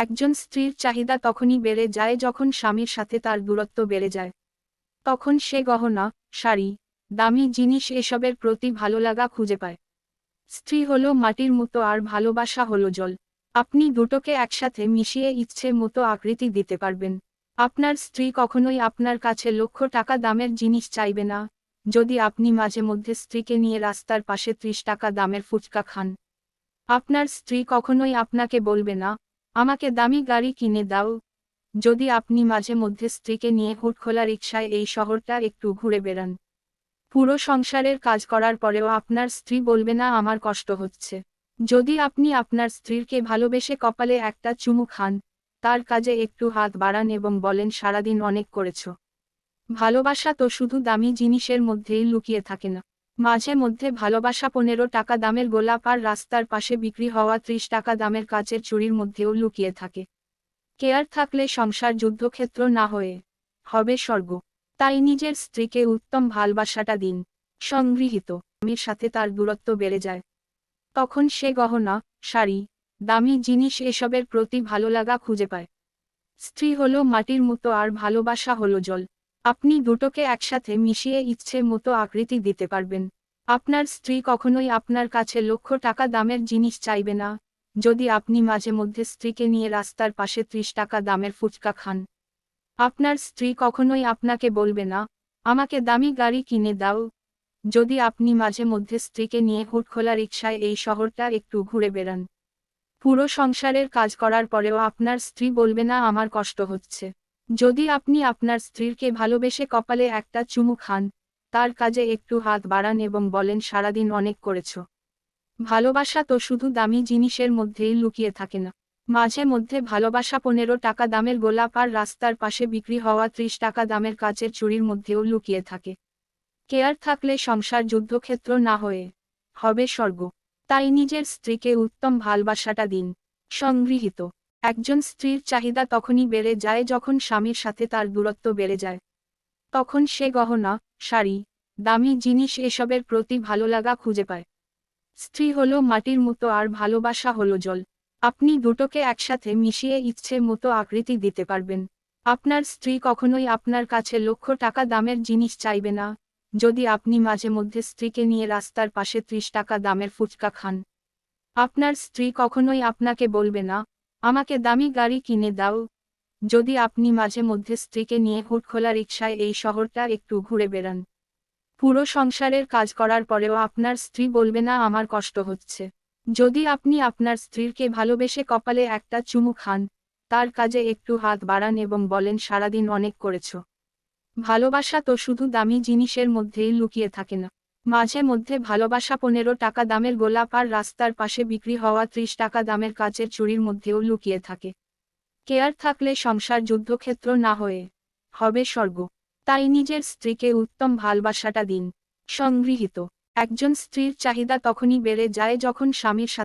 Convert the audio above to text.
একজন স্ত্রীর চাহিদা তখনই বেড়ে যায় যখন স্বামীর সাথে তার দূরত্ব বেড়ে যায়। তখন সে গহনা, শাড়ি, দামি জিনিস এসবের প্রতি ভালো লাগা খুঁজে পায়। স্ত্রী হলো মাটির মতো আর ভালোবাসা হলো জল। আপনি দুটোকে একসাথে মিশিয়ে ইচ্ছে মতো আকৃতি দিতে পারবেন। আপনার স্ত্রী কখনোই আপনার কাছে লক্ষ টাকা দামের জিনিস চাইবে না। যদি আপনি মাঝে মধ্যে স্ত্রীকে নিয়ে রাস্তার পাশে ত্রিশ টাকা দামের ফুচকা খান। আপনার স্ত্রী কখনোই আপনাকে বলবে না আমাকে দামি গাড়ি কিনে দাও। যদি আপনি মাঝে মধ্যে স্ত্রীকে নিয়ে হুটখোলা রিকশায় এই শহরটা একটু ঘুরে বেড়ান। পুরো সংসারের কাজ করার পরেও আপনার স্ত্রী বলবে না, আমার কষ্ট হচ্ছে। যদি আপনি আপনার স্ত্রীকে ভালোবেসে কপালে একটা চুমু খান, তার কাজে একটু হাত বাড়ান এবং বলেন, সারাদিন অনেক করেছ। ভালোবাসা তো শুধু দামি জিনিসের মধ্যেই লুকিয়ে থাকে না। মাঝে মধ্যে ভালোবাসা পনেরো টাকা দামের গোলাপ আর রাস্তার পাশে বিক্রি হওয়া ত্রিশ টাকা দামের কাচের চুরির মধ্যেও লুকিয়ে থাকে। কেয়ার থাকলে সংসার যুদ্ধক্ষেত্র না হয়ে হবে স্বর্গ। তাই নিজের স্ত্রীকে উত্তম ভালবাসাটা দিন। সংগৃহীত। স্বামীর সাথে তার দূরত্ব বেড়ে যায়। তখন সে গহনা, শাড়ি, দামি জিনিস এসবের প্রতি ভালো লাগা খুঁজে পায়। স্ত্রী হলো মাটির মতো আর ভালোবাসা হলো জল। আপনি দুটোকে একসাথে মিশিয়ে ইচ্ছে মতো আকৃতি দিতে পারবেন। আপনার স্ত্রী কখনোই আপনার কাছে লক্ষ টাকা দামের জিনিস চাইবে না। যদি আপনি মাঝে মধ্যে স্ত্রীকে নিয়ে রাস্তার পাশে ত্রিশ টাকা দামের ফুচকা খান। আপনার স্ত্রী কখনোই আপনাকে বলবে না, আমাকে দামি গাড়ি কিনে দাও। যদি আপনি মাঝে মধ্যে স্ত্রীকে নিয়ে হুটখোলা রিকশায় এই শহরটা একটু ঘুরে বেড়ান। পুরো সংসারের কাজ করার পরেও আপনার স্ত্রী বলবে না, আমার কষ্ট হচ্ছে। যদি আপনি আপনার স্ত্রীকে ভালোবেসে কপালে একটা চুমু খান, তার কাজে একটু হাত বাড়ান এবং বলেন, সারাদিন অনেক করেছ। ভালোবাসা তো শুধু দামি জিনিসের মধ্যেই লুকিয়ে থাকে না। মাঝে মধ্যে ভালোবাসা পনেরো টাকা দামের গোলাপ আর রাস্তার পাশে বিক্রি হওয়া ত্রিশ টাকা দামের কাচের চুরির মধ্যেও লুকিয়ে থাকে। কেয়ার থাকলে সংসার যুদ্ধক্ষেত্র না হয়ে হবে স্বর্গ। তাই নিজের স্ত্রীকে উত্তম ভালবাসাটা দিন। সংগৃহীত। একজন স্ত্রীর চাহিদা তখনই বেড়ে যায় যখন স্বামীর সাথে তার দূরত্ব বেড়ে যায়। তখন সে গহনা, শাড়ি, দামি জিনিস এসবের প্রতি ভালো লাগা খুঁজে পায়। স্ত্রী হলো মাটির মতো আর ভালোবাসা হলো জল। আপনি দুটোকে একসাথে মিশিয়ে ইচ্ছে মতো আকৃতি দিতে পারবেন। আপনার স্ত্রী কখনোই আপনার কাছে লক্ষ টাকা দামের জিনিস চাইবে না। যদি আপনি মাঝে মধ্যে স্ত্রীকে নিয়ে রাস্তার পাশে ত্রিশ টাকা দামের ফুচকা খান। আপনার স্ত্রী কখনোই আপনাকে বলবে না আমাকে দামি গাড়ি কিনে দাও। যদি আপনি মাঝে মধ্যে স্ত্রীকে নিয়ে হুটখোলা রিকশায় এই শহরটা একটু ঘুরে বেড়ান। পুরো সংসারের কাজ করার পরেও আপনার স্ত্রী বলবে না, আমার কষ্ট হচ্ছে। যদি আপনি আপনার স্ত্রীকে ভালোবেসে কপালে একটা চুমু খান, তার কাজে একটু হাত বাড়ান এবং বলেন, সারাদিন অনেক করেছ। ভালোবাসা তো শুধু দামি জিনিসের মধ্যেই লুকিয়ে থাকে না। মাঝে মধ্যে ভালোবাসা পনেরো টাকা দামের গোলাপ আর রাস্তার পাশে বিক্রি হওয়া ত্রিশ টাকা দামের কাচের চুরির মধ্যেও লুকিয়ে থাকে। কেয়ার থাকলে সংসার যুদ্ধক্ষেত্র না হয়ে হবে স্বর্গ। তাই নিজের স্ত্রীকে উত্তম ভালবাসাটা দিন। সংগৃহীত। একজন স্ত্রীর চাহিদা তখনই বেড়ে যায় যখন স্বামীর সাথে